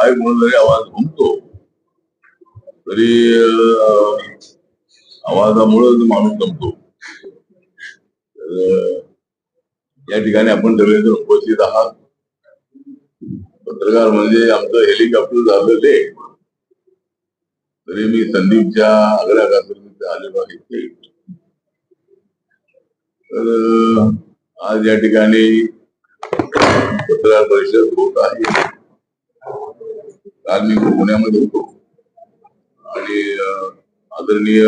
Mic म्हणून जरी आवाज घुमतो तरी अं, आवाजामुळेच माणूस जमतो. या ठिकाणी आपण सगळेजण उपस्थित आहात. पत्रकार म्हणजे आमचं हेलिकॉप्टर झालं ते. तरी मी संदीपच्या आग्रहाखातर मी आलेलो आहे तर आज या ठिकाणी पत्रकार परिषद होत आहे. काल मी पुण्यामध्ये होतो. आणि आदरणीय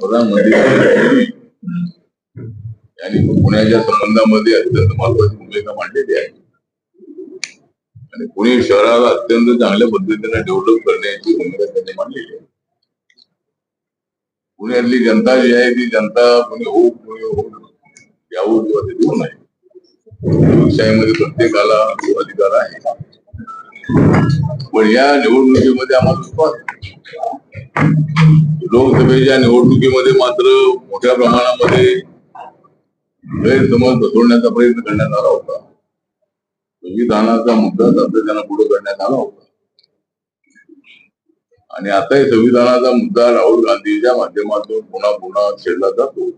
प्रधानमंत्री यांनी पुण्याच्या संबंधामध्ये अत्यंत महत्वाची भूमिका मांडलेली आहे. आणि पुणे शहराला अत्यंत चांगल्या पद्धतीने डेव्हलप करण्याची भूमिका त्यांनी मांडलेली आहे. पुण्यातली जनता जी आहे ती जनता पुणे हो पुणे हो यावं किंवा ते देऊ नये लोकशाहीमध्ये प्रत्येकाला अधिकार आहे. पण या निवडणुकीमध्ये आम्हाला विश्वास लोकसभेच्या निवडणुकीमध्ये मात्र मोठ्या प्रमाणामध्ये गैरसमज बसवण्याचा प्रयत्न करण्यात आला होता. संविधानाचा मुद्दा सातत्यानं पुढे करण्यात आला होता. आणि आताही संविधानाचा मुद्दा राहुल गांधीच्या माध्यमातून पुन्हा पुन्हा छेडला जातो.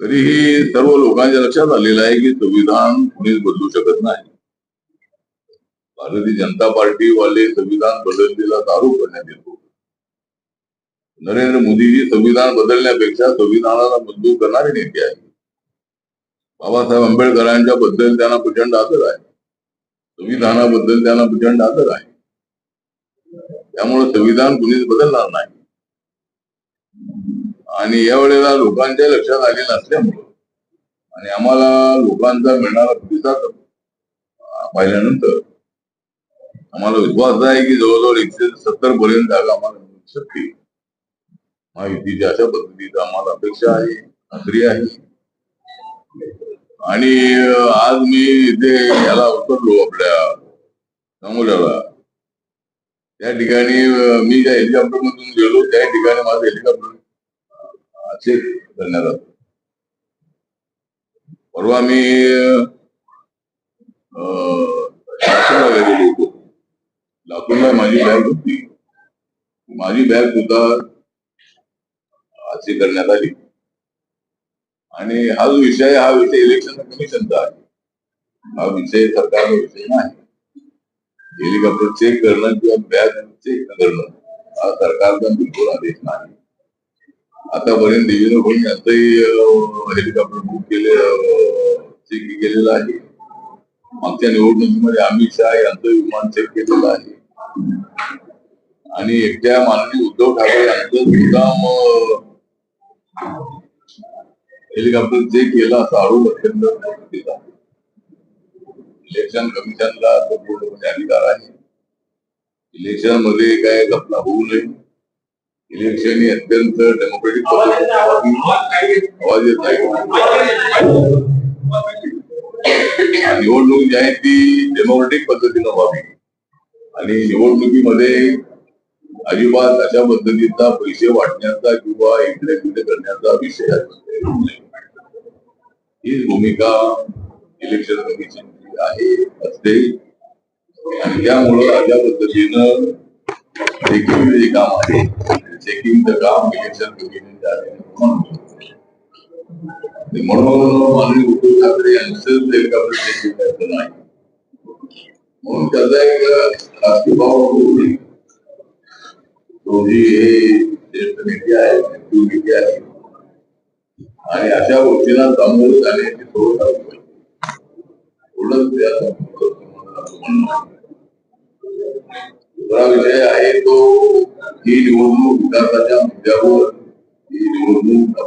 तरीही सर्व लोकांच्या लक्षात आलेलं आहे की संविधान कुणीच बदलू शकत नाही. भारतीय जनता पार्टी वाले संविधान बदललेला आरोप करण्यात येतो. नरेंद्र मोदीजी संविधान बदलण्यापेक्षा संविधानाला मंजूर करणारे नेते आहेत. बाबासाहेब आंबेडकरांच्या बद्दल त्यांना प्रचंड आदर आहे. संविधानाबद्दल त्यांना प्रचंड आदर आहे. त्यामुळे संविधान कुणीच बदलणार नाही. आणि यावेळेला लोकांच्या लक्षात आले नसल्यामुळं आणि आम्हाला लोकांचा मिळणारा प्रतिसाद पाहिल्यानंतर आम्हाला विश्वास आहे की जवळजवळ एकशे सत्तर पर्यंत जागा आम्हाला मिळू शकते. माहितीची अशा पद्धतीचा आम्हाला अपेक्षा आहे खात्री आहे. आणि आज मी इथे याला उतरलो आपल्या सांगोल्याला त्या ठिकाणी मी ज्या हेलिकॉप्टर मधून गेलो त्या ठिकाणी माझं हेलिकॉप्टर चेक करण्यात आलं. परवा मी अं, लातूरला माझी बॅग होती. माझी बॅग सुद्धा अशी करण्यात आली. आणि हा जो विषय हा विषय इलेक्शन कमिशनचा आहे. हा विषय सरकारचा विषय नाही. हेलिकॉप्टर चेक करणं किंवा बॅग चेक करणं हा सरकारचा बिलकुल आदेश नाही. आतापर्यंत देवेंद्र कोणी यांचंही हेलिकॉप्टर बुक केले चेक केलेलं आहे. मागच्या निवडणुकीमध्ये अमित शहा यांचं विमान चेक केलेलं आहे. आणि एकट्या माननीय उद्धव ठाकरे यांचं मुद्दाम हेलिकॉप्टर चेक केला असा आरोप अत्यंत. इलेक्शन कमिशनला तो पूर्णपणे अधिकार आहे. इलेक्शनमध्ये काय घटना होऊ नये. इलेक्शन ही अत्यंत डेमोक्रेटिक पद्धतीने. आवाज येत नाही. निवडणूक जी आहे ती डेमोक्रेटिक पद्धतीनं व्हावी. आणि निवडणुकीमध्ये अजिबात अशा पद्धतीचा पैसे वाटण्याचा किंवा इकडे तिकडे करण्याचा विषय हीच भूमिका इलेक्शन कमिशनची आहे असते. आणि त्यामुळं अशा पद्धतीनं चेकिंग जे काम आहे. चेकिंगचं काम इलेक्शन कमिशनच्या आहे. आणि म्हणून माननीय उद्धव ठाकरे यांचं नाही म्हणून त्याचा एक राजकीय भाव दोन्ही हे ज्येष्ठ नेते आहेत नेते आहेत. आणि अशा गोष्टींना सामोरं जाण्याची सोय पाहिजे. एवढंच दुसरा विषय आहे तो ही निवडणूक विकासाच्या मुद्द्यावर ही निवडणूक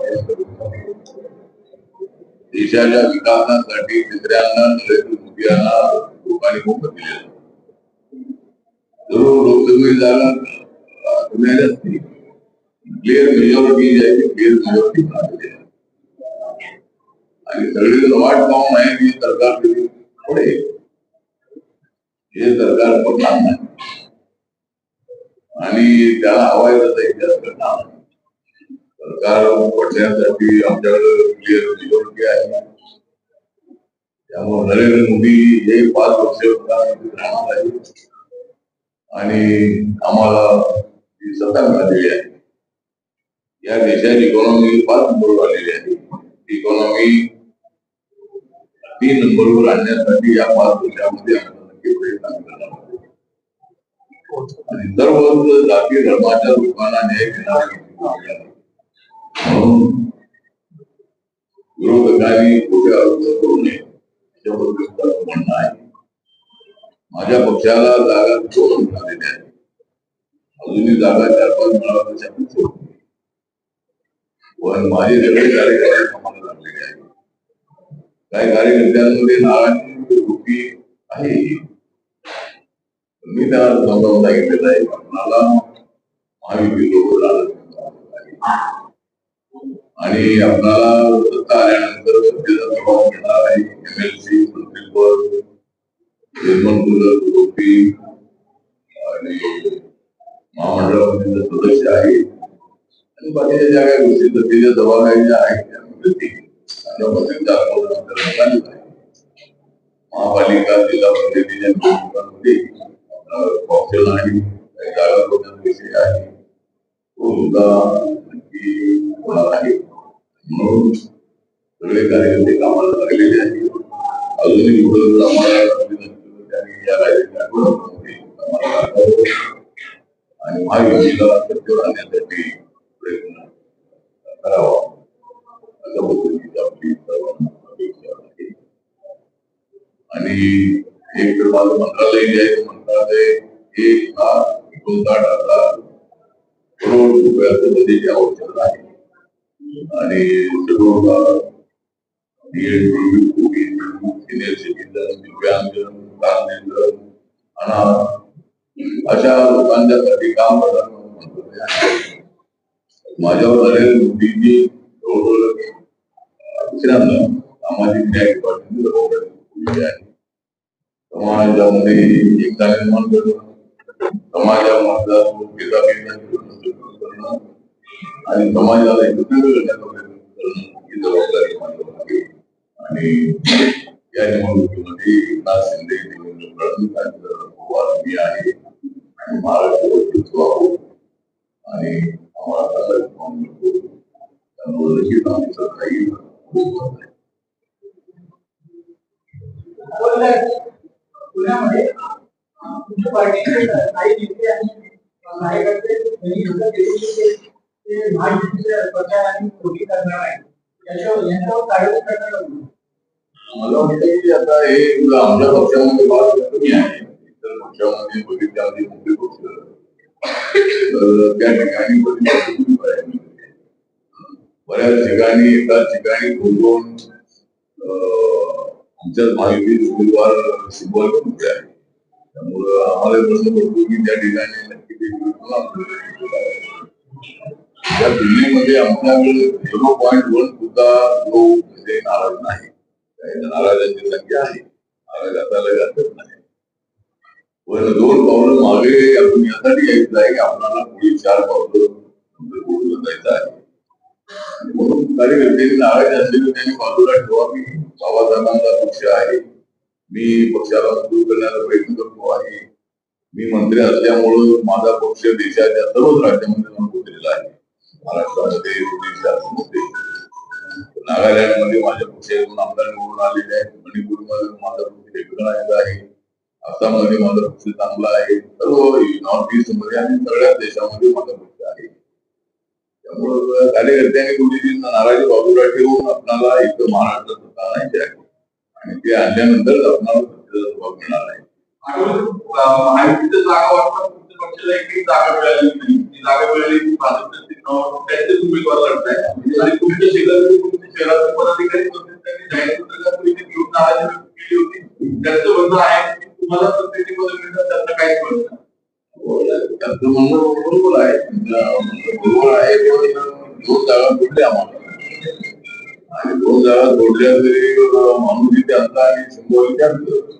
देशाच्या विकासासाठी तिसऱ्यांना नरेंद्र मोदी यांना लोकांनी मोफत दिलेलं जरूर लोकसभेत जागा अं, असते क्लिअर मेजॉरिटी जी आहे ती क्लिअर मेजॉरिटी मिळालेली आहे आणि सगळेजण वाट पाहून आहे की सरकार पुढे हे सरकार पडणार नाही. आणि त्याला हवाय तसा इतिहास करणार. नाही. सरकार पडण्यासाठी आमच्याकडे म्हणजे क्लिअर मेजॉरिटी आहे. त्यामुळे नरेंद्र मोदी हे पाच वर्ष राहणार आहे आणि आम्हाला ही सत्ता मिळालेली आहे. या देशाची इकॉनॉमी पाच नंबरवर आलेली आहे. इकॉनॉमी तीन नंबरवर आणण्यासाठी या पाच वर्षामध्ये आम्हाला नक्की प्रयत्न करणार आणि सर्व जाती धर्माच्या लोकांना न्याय देणारा म्हणून निवडणूक गावी म्हणून विरोधकांनी करू नये याच्याबद्दल म्हणणं आहे माझ्या पक्षाला जागा दोन झालेल्या आहेत अजूनही जागा चार पाच मिळाल्या तर अपेक्षा पण माझे सगळे कार्यकर्ते कामाला लागलेले आहेत काही कार्यकर्त्यांमध्ये नाराजी वृत्ती आहे मी त्या समजावून सांगितलेलं आहे आपणाला महायुती लोक आणि आपणाला सत्ता आल्यानंतर सत्तेचा प्रभाव मिळणार आहे. एमएलसी मंत्रिपद निर्मल मुलं गोपी आणि महामंडळामध्ये सदस्य आहे आणि बाकीच्या ज्या काही गोष्टी सत्तेच्या ज्या आहेत त्यामध्ये ते आता आंदोलन करण्यात आलेलं आहे महापालिका जिल्हा पंचायतीच्या निवडणुकांमध्ये ऑप्शन आणि विषय आहे तो सुद्धा नक्की होणार आहे. म्हणून सगळे कार्यकर्ते कामाला लागलेले आहेत. अजूनही आम्हाला या आणि महायुतीला सत्तेवर आणण्यासाठी प्रयत्न करावा. अशा पद्धतीची आपली सर्वांना अपेक्षा आहे. आणि एक तर माझं मंत्रालय जे आहे मंत्रालय एक लाख एकोणसाठ हजार करोड रुपयाचं बजेट आवश्यक आहे. आणि सर्व सिनियर सिटीजन अनाथ अशा लोकांच्यासाठी काम करताना माझ्यावर जवळजवळ दुसऱ्यांदा सामाजिक न्याय डिपार्टमेंट आहे. समाजामध्ये एकता निर्माण करणं समाजामधला करणं आणि समाजाला एकत्र करण्याचा प्रयत्न जबाबदारी आणि या निवडणुकीमध्ये एकनाथ शिंदे देवेंद्र फडणवीस आणि पवार मी आहे. आणि महाराष्ट्र आहोत. आणि आम्हाला मिळतो. त्यामुळे पुण्यामध्ये तुमच्या पार्टीचे काही नेते आणि कार्यकर्ते यांनी योग्य केली की ते- ते महायुतीच्या प्रचाराने पोटी करणार आहे. याच्यावर यांच्यावर कारवाई करणार नाही. मला वाटतं की आता हे आमच्या पक्षामध्ये फार कमी आहे. इतर पक्षामध्ये बघितल्यामध्ये मोठे पक्ष. तर त्या ठिकाणी बरीच चुकी पाहायला मिळते. बऱ्याच ठिकाणी एकाच ठिकाणी दोन दोन अं, आमच्या महायुतीत उमेदवार सिंबल होते आहे. त्यामुळं आम्हाला प्रश्न पडतो की त्या ठिकाणी नक्की ते विरोध आपल्याला या दिल्लीमध्ये आपल्याकडे झिरो पॉईंट वन सुद्धा जो म्हणजे नाराज नाही. नाराजांची संख्या आहे. नाराज असायला जातच नाही. पण दोन पावलं मागे आपण यासाठी यायचं आहे की आपल्याला पुढील चार पावलं नंतर पुढे जायचं आहे. म्हणून काही व्यक्तींनी नाराज असलेले त्यांनी बाजूला ठेवावी बाबासाहेबांचा पक्ष आहे. मी पक्षाला सुरू करण्याचा प्रयत्न करतो आहे. मी मंत्री असल्यामुळं माझा पक्ष देशाच्या सर्वच राज्यामध्ये महाराष्ट्रामध्ये ओडिशामध्ये नागालँडमध्ये माझ्या पक्षातून आमदार निवडून आलेले आहेत. मणिपूरमध्ये माझा पक्ष रेकग्नाइज आहे. आसाममध्ये माझा पक्ष चांगला आहे. सर्व नॉर्थ ईस्टमध्ये आणि सगळ्याच देशामध्ये माझा पक्ष आहे. त्यामुळं कार्यकर्त्यांनी थोडीशी नाराजी बाजूला ठेवून आपल्याला इथं महाराष्ट्रात सत्ता आहे. आणि ते आणल्यानंतरच आपणाला जबाब मिळणार आहे. जागा पक्षाला एकही जागा मिळाली नाही ती जागा मिळाली ती भाजपच्या चिन्हावर उमेदवार लढताय. आणि तुमच्या शेजारी तुमच्या शहराचे पदाधिकारी त्यांनी जाहीर घेऊन नाराजी व्यक्त केली होती. त्यांचं म्हणणं आहे की तुम्हाला प्रत्येकी पद मिळतात त्यांना काहीच मिळत नाही. हो, त्यांचं म्हणणं बरोबर आहे. बरोबर आहे दोन जागा सोडल्या आम्हाला. आणि दोन जागा सोडल्या तरी माणूस इथे आणि शंभर त्यांचं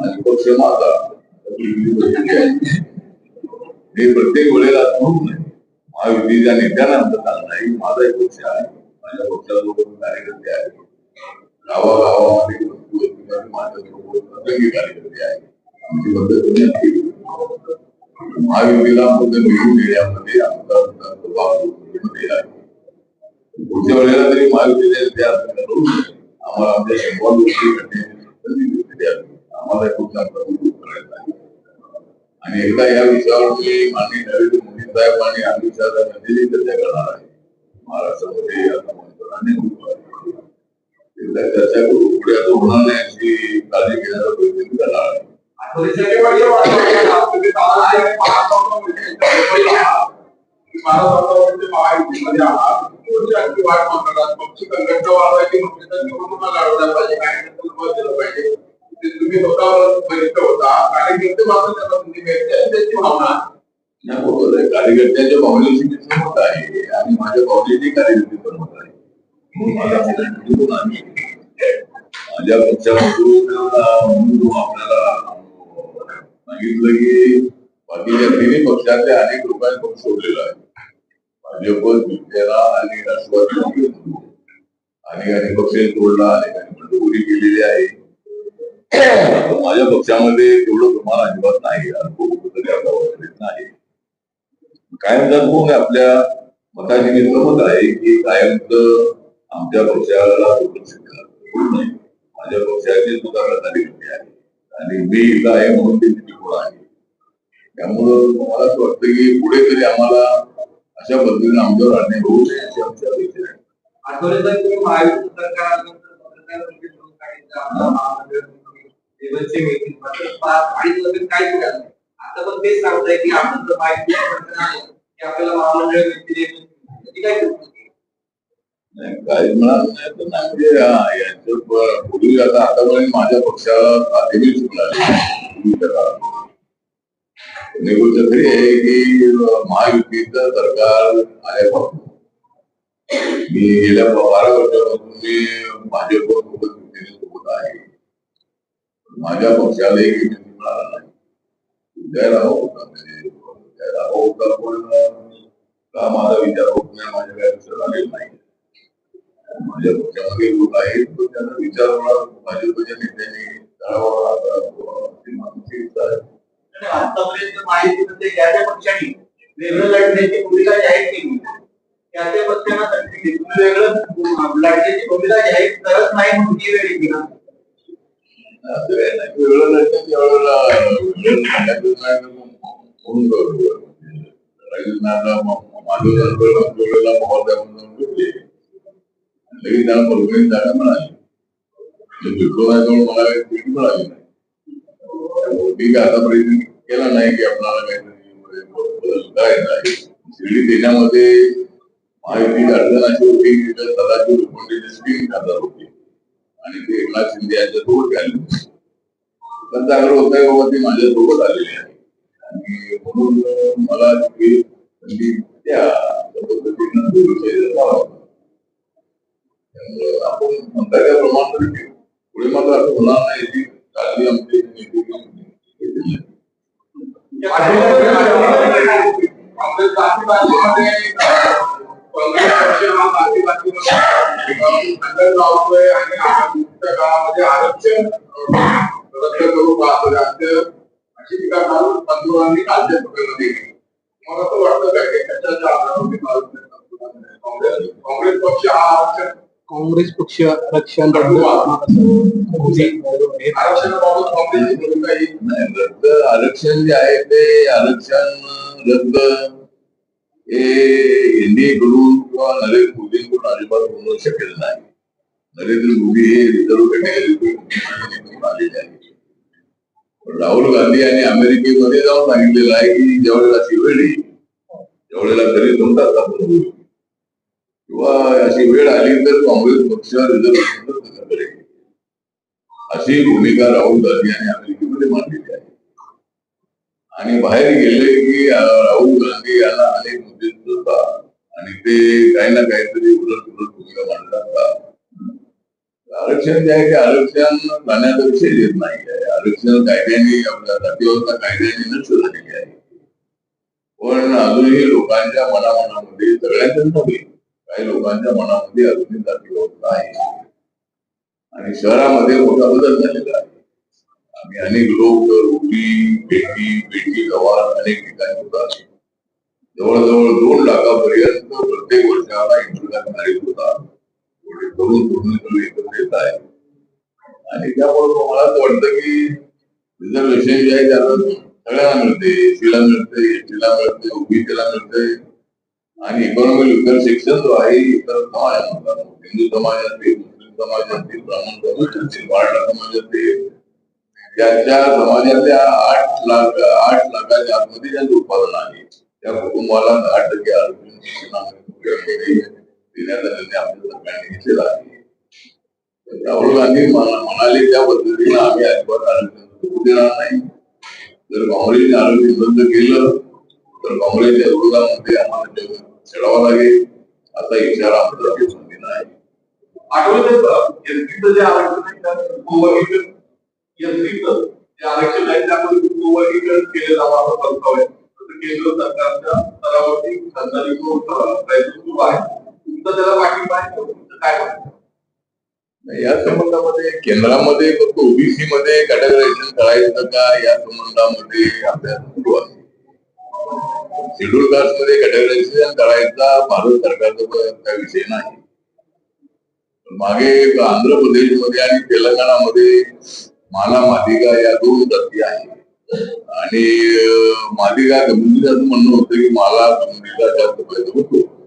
आणि पक्ष माझा. हे प्रत्येक वेळेला असं होत नाही महायुतीच्या नेत्यांना आमचं चालणं आहे माझा एक पक्ष आहे माझ्या पक्षाला लोक कार्यकर्ते आहेत गावागावामध्ये ठिकाणी माझ्याबरोबर सगळे कार्यकर्ते आहेत आमची पद्धत नक्की महायुतीला फक्त निवडून येण्यामध्ये आमचा सहभागमध्ये आहे पुढच्या वेळेला तरी महायुतीने ते असं करू नये. आम्हाला आमच्या शंभर गोष्टी करण्याची संधी दिलेली आहे. आम्हाला खूप चांगला उपयोग करायचा आहे आणि एकदा या विषयावरती माननीय नरेंद्र मोदी साहेब आणि अमित शहा साहेबांची चर्चा करणार आहे. महाराष्ट्रामध्ये या संबंधाने एकदा चर्चा करू. पुढे आता होणार नाही काळजी घेण्याचा प्रयत्न मी करणार आहे. निवडणुका लढवल्या पाहिजे, दिलं पाहिजे. तुम्ही स्वतःवर बलिष्ठ होता कार्यकर्ते मात्र त्यांना संधी मिळते आणि त्यांची भावना आहे. बरोबर आहे कार्यकर्त्यांच्या भावनेशी मी आहे आणि माझ्या भावनेची कार्यकर्ते सहमत आहे माझ्या पक्षामधून म्हणून आपल्याला सांगितलं की बाकीच्या तिन्ही पक्षातले अनेक लोकांनी पक्ष सोडलेला आहे भाजप शिवसेना आणि राष्ट्रवादी अनेकांनी पक्ष सोडला अनेकांनी बंडखोरी केलेली आहे माझ्या पक्षामध्ये तेवढं प्रमाण अजिबात नाही. कुठेतरी आता वगैरे नाही. कायमचा कोण आपल्या मताची मी सहमत आहे की कायमच आमच्या पक्षाला दुर्लक्ष केलं करू नये. माझ्या पक्षाची सुधारणा झाली आहे. आणि मी इथं आहे म्हणून ते कोण आहे. त्यामुळं मला असं वाटतं की पुढे तरी आम्हाला अशा पद्धतीने आमच्यावर अन्याय होऊ नये अशी आमची अपेक्षा आहे. आठवले सरकार लेवलचे meeting मात्र पाच अडीच वर्षात काहीच मिळालं नाही. आता पण तेच सांगताय की आपण जर माहिती सरकार की आपल्याला महामंडळ व्यक्ती त्याची काय काही म्हणाल नाही तर नाही म्हणजे हा, यांचं पूर्वी आता आतापर्यंत माझ्या पक्षाला नेहमीच मिळाले पूर्वीच्या काळात आहे की अं, महायुतीचं सरकार फक्त मी गेल्या बारा वर्षापासून मी भाजप सोबत युतीसोबत आहे. माझ्या पक्षाला एक युती मिळाला नाही. उदय राव होता म्हणजे उदय राव होता पण का माझा विचार होत नाही? माझ्या काय विचार आलेलं नाही. माझ्या पक्षामध्ये लोक आहेत पण त्यांना विचारणार भाजपच्या नेत्यांनी त्यावर माहिती ती ज्या ज्या पक्षांनी वेगळं लढण्याची भूमिका जाहीर केली. त्या त्या पक्षांना तुम्ही वेगळं लढण्याची भूमिका जाहीर करत नाही म्हणून वेळ येते लगेच त्याला परभणीत जागा मिळाली भेटलो नाही त्यामुळे मला काही भेट मिळाली नाही आता प्रयत्न केला नाही की आपल्याला काहीतरी आहे शिर्डी देण्यामध्ये अडचण अशी होती की त्या स्कीम होती आणि ते एकनाथ शिंदे यांच्या सोबत आले त्यांचा आग्रह होता बाबा ते माझ्या सोबत आलेले आहे आणि म्हणून मला ती संधी त्या पद्धतीनं तो विषय झाला होता. त्यामुळं आपण म्हणता त्याप्रमाणे तरी पुढे मात्र असं होणार नाही याची काळजी नेते घेतलेली आहे. काँग्रेस काळामध्ये आरक्षण रद्द करू राज्य अशी टीका काल पंतप्रधानांनी कालच्या सभेमध्ये केली मला असं वाटतं का की कशाच्या आधारावर ते काल काँग्रेस काँग्रेस पक्ष हा आरक्षण काँग्रेस पक्ष आरक्षण आरक्षणाबाबत काँग्रेसची भूमिका ही नाही रद्द आरक्षण जे आहे ते आरक्षण रद्द हे यांनीकडून किंवा नरेंद्र मोदींकडून अजिबात होणं शक्य नाही नरेंद्र मोदी हे रिझर्व्ह कॅटेगरी आलेले आहेत पण राहुल गांधी यांनी अमेरिकेमध्ये जाऊन सांगितलेलं आहे की ज्यावेळेला अशी वेळ येईल त्यावेळेला तरी दोनदा स्थापन होईल किंवा अशी वेळ आली तर काँग्रेस पक्ष रिझर्वेशन करेल अशी भूमिका राहुल गांधी यांनी अमेरिकेमध्ये मांडलेली आहे आणि बाहेर गेले की राहुल गांधी यांना अनेक मुद्दे सुचतात आणि ते काही ना काहीतरी उलट उलट भूमिका मांडतात आरक्षण जे आहे ते आरक्षण जाण्याचा विषय येत नाही आहे. आरक्षण कायद्याने आपल्या जातीवरचा कायद्याने नष्ट झालेली आहे. पण अजूनही लोकांच्या मनामनामध्ये सगळ्यांच्याच नव्हे काही लोकांच्या मनामध्ये अजूनही जातीव्यवस्था आहे. आणि शहरामध्ये मोठा बदल झालेला आहे. आम्ही अनेक लोक रोटी पेटी पेटी गव्हाण अनेक ठिकाणी होतात. जवळजवळ दोन लाखापर्यंत प्रत्येक वर्षाला इंटरनॅशनल मॅरेज होतात. एवढे तरुण तरुण एकत्र येत आहे आणि त्यामुळे मला असं वाटतं की रिझर्वेशन जे आहे त्याला सगळ्यांना मिळते एसीला मिळते एसटीला मिळते ओबीसीला मिळते आणि इकॉनॉमिक वेलफेअर सेक्शन जो आहे इतर समाजामध्ये हिंदू समाज असतील मुस्लिम समाज असतील ब्राह्मण समाज असतील वारडा समाज असतील त्याच्या समाजातल्या आठ लाख आठ लाखाच्या आतमध्ये त्यांचं उत्पादन आहे त्या कुटुंबाला दहा टक्के आरोग्य शिक्षणामध्ये देण्याचा निर्णय आपल्या सरकारने घेतलेला आहे. राहुल गांधी म्हणाले त्या पद्धतीनं आम्ही अजिबात आरक्षण सुटू देणार नाही. जर काँग्रेसने आरक्षण बंद केलं तर काँग्रेसच्या विरोधामध्ये आम्हाला चढावा लागेल. असा इशारा आमच्या दिला आहे आठवत जे आरक्षण आहे त्यात गोवर्गीकरण एसटीचं जे आरक्षण आहे वर्गीकरण केले जावं असं प्रस्ताव आहे केंद्र सरकारच्या स्तरावरती संचालित प्रयत्न सुरू आहे. तुमचा त्याला पाठिंबा आहे तुमचं काय या संबंधामध्ये केंद्रामध्ये फक्त ओबीसी मध्ये कॅटेगरायझेशन करायचं का? या संबंधामध्ये अभ्यास सुरू आहे. शेड्यूल कास्टमध्ये कॅटेगरायझेशन करायचा भारत सरकारचा काही विषय नाही. मागे आंध्र प्रदेशमध्ये आणि तेलंगणामध्ये माना मादिगा या दोन जाती आहेत. आणि अं, काय कम्युनिटी असं म्हणणं होतं की मला कम्युनिटीला जास्त फायदा होतो.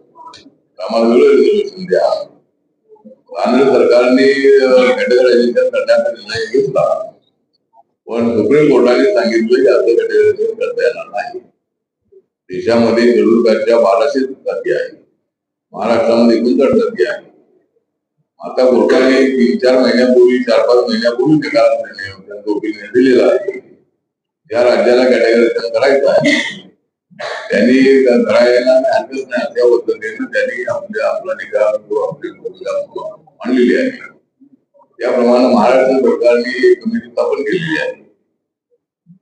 आम्हाला वेळ रिझर्वेशन द्या. आंध्र सरकारने कॅटेगरायझेशन करण्याचा निर्णय घेतला. पण सुप्रीम कोर्टाने सांगितलं की असं कॅटेगरायझेशन करता येणार नाही. देशामध्ये शेड्यूल बाराशे जाती आहे. महाराष्ट्रामध्ये एकोणसाठ जाती आहे. आता कोर्टाने तीन चार महिन्यापूर्वी चार पाच महिन्यापूर्वी निकाल निर्णय दिलेला आहे. या राज्याला कॅटेगरीचा करायचा. आहे त्यांनी करायला हरकत नाही अशा पद्धतीनं त्यांनी आपल्या आपला निकाल आपली भूमिका मांडलेली आहे. त्याप्रमाणे महाराष्ट्र सरकारने कमिटी स्थापन केलेली आहे.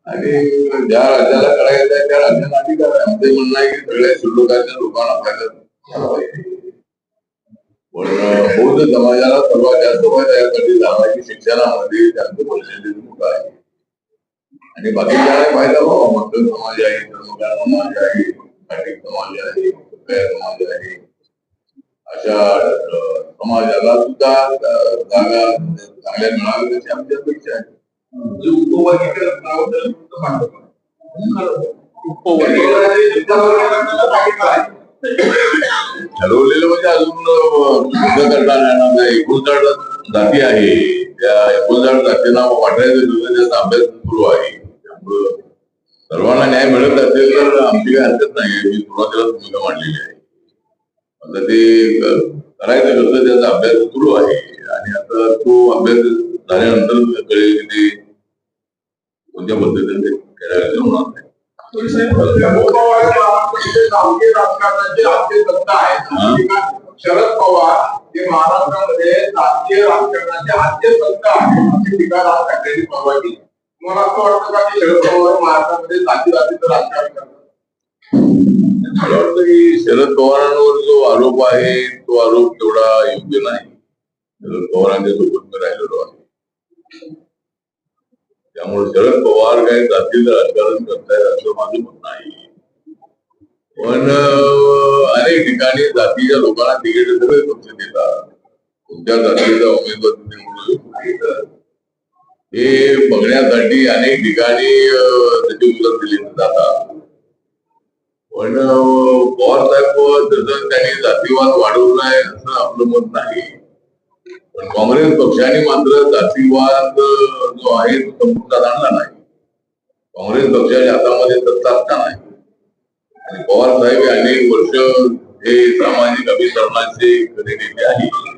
आणि ज्या राज्याला करायचं आहे त्या राज्याला अधिकार आहे. आमचं म्हणणं आहे की सगळ्या श्रीलोकांच्या लोकांना फायदा पण बौद्ध समाजाला सर्वात जास्त फायदा यासाठी झाला की शिक्षणामध्ये त्यांचं पर्सेंटेज मोठं आहे. आणि बाकीच्या फायदा व्हावा मकर हो, समाज आहे धर्मकार समाज आहे घाटिक समाज आहे गैर समाज आहे. अशा समाजाला सुद्धा जागा म्हणजे चांगल्या मिळाव्या अशी आमची अपेक्षा आहे. म्हणजे ठरवलेलं म्हणजे अजून अं, करता येणार नाही. एकोणसाठ जाती आहे. त्या एकोणसाठ जातींना वाटायचं तुझं अभ्यास सुरू आहे. सर्वांना न्याय मिळत असेल तर आमची काही हरकत नाही. मी सुरुवातीला भूमिका मांडलेली आहे. आता ते करायचं कसं त्याचा अभ्यास सुरू आहे. आणि आता तो अभ्यास झाल्यानंतर कळेल की ते कोणत्या पद्धतीने करायचं होणार नाही. शरद पवार हे. महाराष्ट्रामध्ये राजकीय राजकारणाचे आद्य सत्ता आहे अशी टीका राज ठाकरेंनी परवा केली मला असं वाटतं का की शरद पवार महाराष्ट्रामध्ये जाती जातीचं राजकारण करतात. मला वाटतं की शरद पवारांवर जो आरोप आहे तो आरोप तेवढा योग्य नाही. शरद पवारांच्या सोबत मी राहिलेलो आहे. त्यामुळे शरद पवार काही जातीचं राजकारण करतायत असं माझं म्हणणं आहे पण अनेक ठिकाणी जातीच्या लोकांना तिकीट सगळे पक्ष देतात. कोणत्या जातीचा उमेदवार हे बघण्यासाठी अनेक ठिकाणी त्याची त्याचे उत्तर जातात. पण पवार साहेब तसं त्यांनी जातीवाद वाढवलाय असं आपलं मत नाही. पण काँग्रेस पक्षाने मात्र जातीवाद जो आहे तो संपुष्टात आणला नाही. काँग्रेस पक्षाच्या हातामध्ये सत्ता असताना आणि पवार साहेब हे अनेक वर्ष हे सामाजिक अभिसरणाचे खरे नेते आहेत.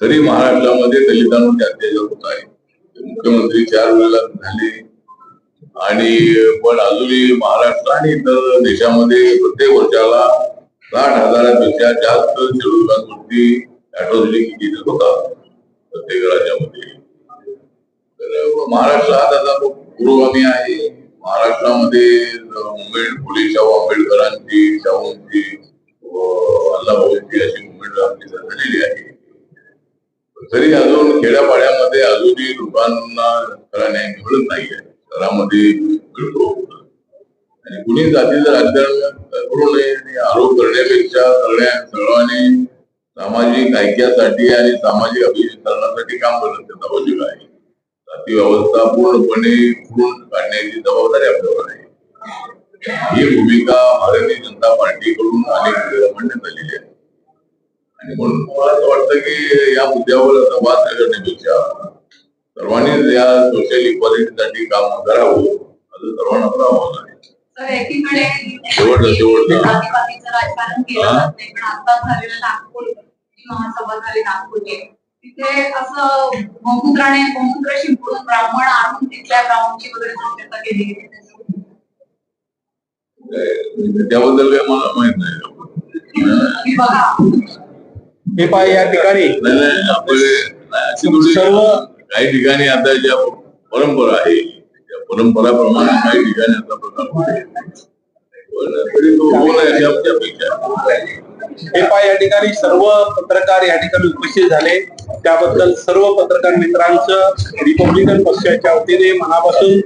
तरी महाराष्ट्रामध्ये दलितांवरती अत्याचार होत आहे. मुख्यमंत्री चार वेळेला झाले. आणि पण अजूनही महाराष्ट्र आणि इतर देशामध्ये प्रत्येक वर्षाला साठ हजारापेक्षा जास्त शेड्यूलवरती अॅट्रॉसिटी केली होतात प्रत्येक राज्यामध्ये. तर महाराष्ट्र हा त्याचा खूप पुरोगामी आहे. महाराष्ट्रामध्ये मुंबई फुले शाहू आंबेडकरांची शाहूंची अल्लाभाऊंची अशी मुंबई आपली झालेली आहे. तरी अजून खेड्यापाड्यामध्ये अजूनही लोकांना खरा न्याय मिळत नाहीये. शहरामध्ये मिळतो आणि कुणी जातीचं राजकारण करू नये आणि आरोप करण्यापेक्षा सगळ्या सर्वांनी सामाजिक ऐक्यासाठी आणि सामाजिक अभिषेकरणासाठी काम करणं त्याचा आवश्यक आहे. जाती व्यवस्था पूर्णपणे पूर्ण काढण्याची जबाबदारी आपल्यावर आहे. ही भूमिका भारतीय जनता पार्टीकडून अनेक वेळा मांडण्यात आलेली आहे. आणि म्हणून मला असं वाटतं की या मुद्द्यावर आता वाद न करण्यापेक्षा सर्वांनीच या सोशल इक्वालिटीसाठी काम करावं असं सर्वांना आपलं आव्हान आहे. शेवटचं- शेवटचं. पण महासभा झाली नागपूरची तिथे असं गोमूत्राने गोमूत्र शिंपडून ब्राह्मण आणून तिथल्या ब्राह्मणची वगैरे केली त्याबद्दल काय मला माहीत नाही. हे पाय या ठिकाणी. थोडी सर्व काही ठिकाणी आता ज्या परंपरा आहे त्या परंपराप्रमाणे काही ठिकाणी आता प्रकार. हे पाय या ठिकाणी सर्व पत्रकार या ठिकाणी उपस्थित झाले. त्याबद्दल सर्व पत्रकार मित्रांचं रिपब्लिकन पक्षाच्या वतीने मनापासून